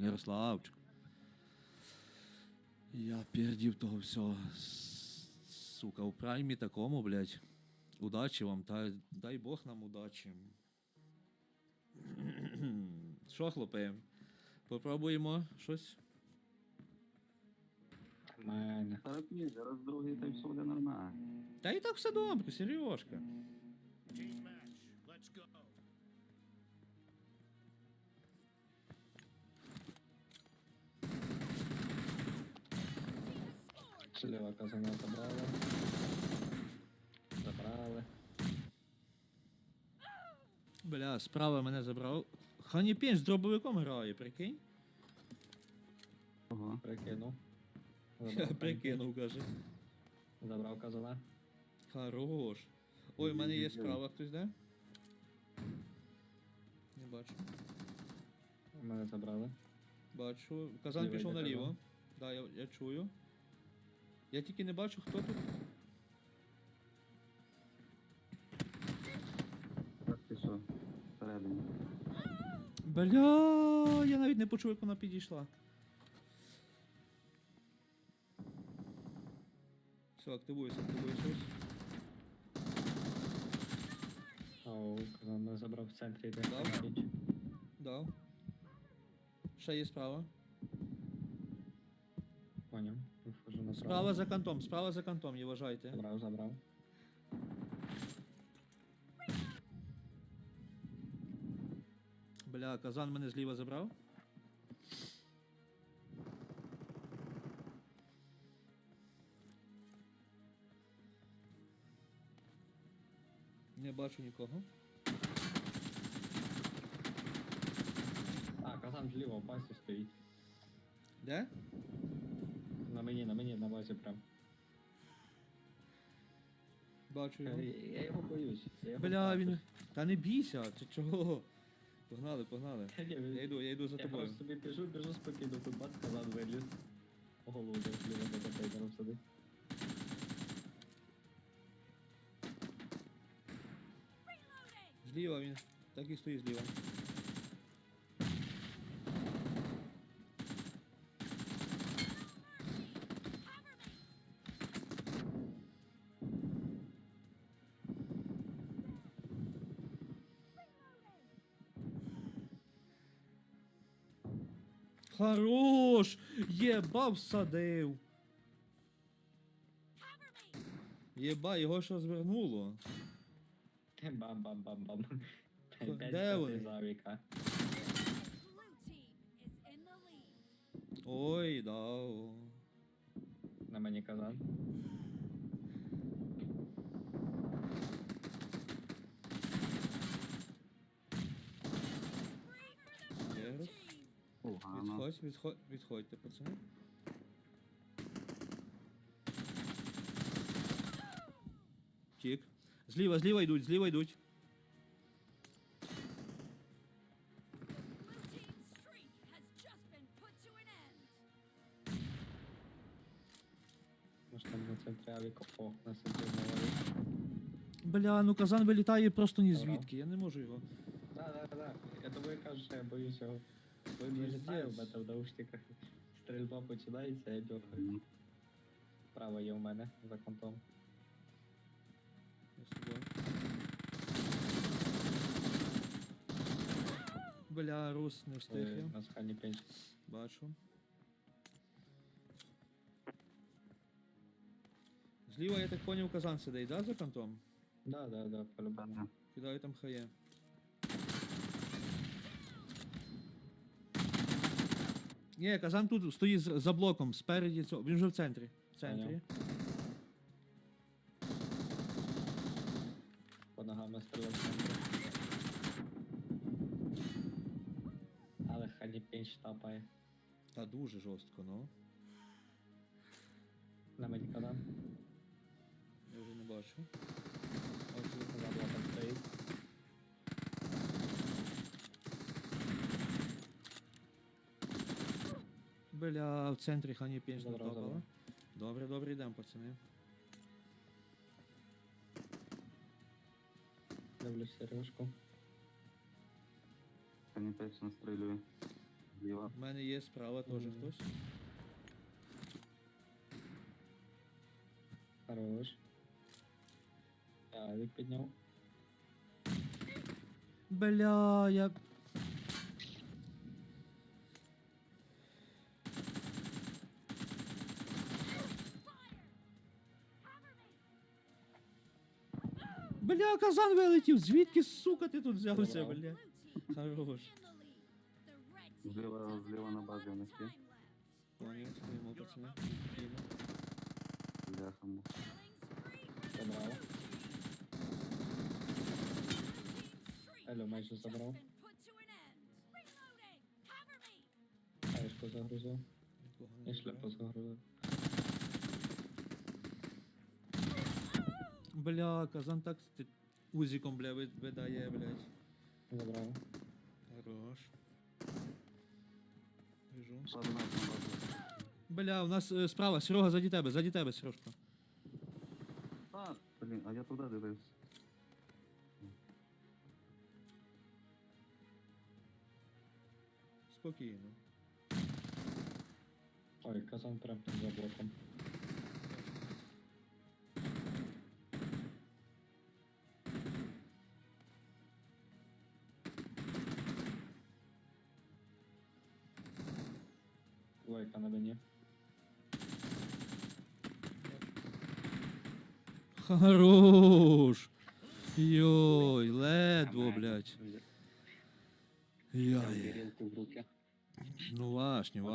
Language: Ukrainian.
Ярославчик. Я пердів того всього. с- Сука, у праймі такому, блядь. Удачі вам, та дай Бог нам удачі. Що, хлопи? Попробуємо щось. Мене. Зараз ні, зараз другий та й все буде нормально. Та і так все добре, Сережка. Team match. Let's go. Сліва казана забрали. Забрали. Бля, справа мене забрав. Хані Пінч з дробовиком грає, прикинь? Ого. Прикинув. Забрав прикинув, каже. Забрав казана. Хорош. Ой, у мене є справа хтось, де? Не бачу. У мене забрали. Бачу. Казан Лівий пішов наліво. Да, я, я чую. Я тільки не бачу, хто тут. Так ти що? Всередині. Бля, я навіть не почув, як вона підійшла. Все, активуйся, активуйся. Оу, казан мене забрав в центрі, де Да? піч. Дав. Ще є справа. Поняв. Виходжу направо. Справа за кантом, справа за кантом, не вважайте. Забрав, забрав. Бля, казан мене зліва забрав. Не бачу нікого. А, казан зліва в базі стоїть. Де? На мені, на мені, на базі прям. Бачу його. я його боюсь. Я його Бля, бачу. він. Та не бійся, чи чого? Погнали, погнали. Та ні, він- Я йду, я йду за Я тобою. просто собі біжу, біжу спокійно, тут бац, казан виліз. Голову зліва за контейнером сидить. Зліва він. Так і стоїть зліва. Хорош! Єба всадив! Єба, його що звернуло. Бам-бам-бам-бам. Де вони? Ой, да. На мені казан. Є раз. Відходь, відходь, відходьте, пацани. Тік. Зліва, зліва йдуть, зліва йдуть. Може там на центрі авіка. На центрі. Бля, ну казан вилітає просто ні звідки, я не можу його. Так, так, так. Я тобі кажу, що я боюсь його. Пиздец. в мене в наушниках стрільба починається, я дьоргаю. Право є у мене за контом. Я з тобою. Бля, Рус не встиг Ой, я. На схальні пенч. Бачу. Зліва, я так поняв, казан сидить, да, за кантом? Да, да, да, по-любому. Кидаю там хає. Ні, казан тут стоїть з- за блоком, спереді цього. Він вже в центрі. В центрі. По ногами центрі. Але хані пенч тапає. Та дуже жорстко, ну. На мені канал. Я вже не бачу. Бля, в центрі хані пінч Добре, натопала. добре. Добре, добре, йдемо, пацани. Дивлюсь сережку. Не настрілює. Зліва. У мене є справа теж Мгм. хтось. Хорош. Авік підняв. Бля, я. Бля, казан вилетів. Звідки, сука, ти тут взявся, бля? Хорош. Зліва- зліва на базі time left. Стоїмо, пацани. Стоїмо. Бляха му. Забрав. Елю майже забрав. Хаєшку загрузив. І шляпу загрузив. Бля, казан так ти- узіком, бля, ви- видає, блядь. Забрав. Хорош. Біжу. Ладно. Бля, у нас е, справа, Серега, заді тебе, заді тебе, Сережка. А, блін, а я туди дивився. Спокійно. Ой, казан прям під заблоком. Лайка на мені. Хорош. Йой, ледво, блядь. Яй. в руки. Ну ваш, не ваш.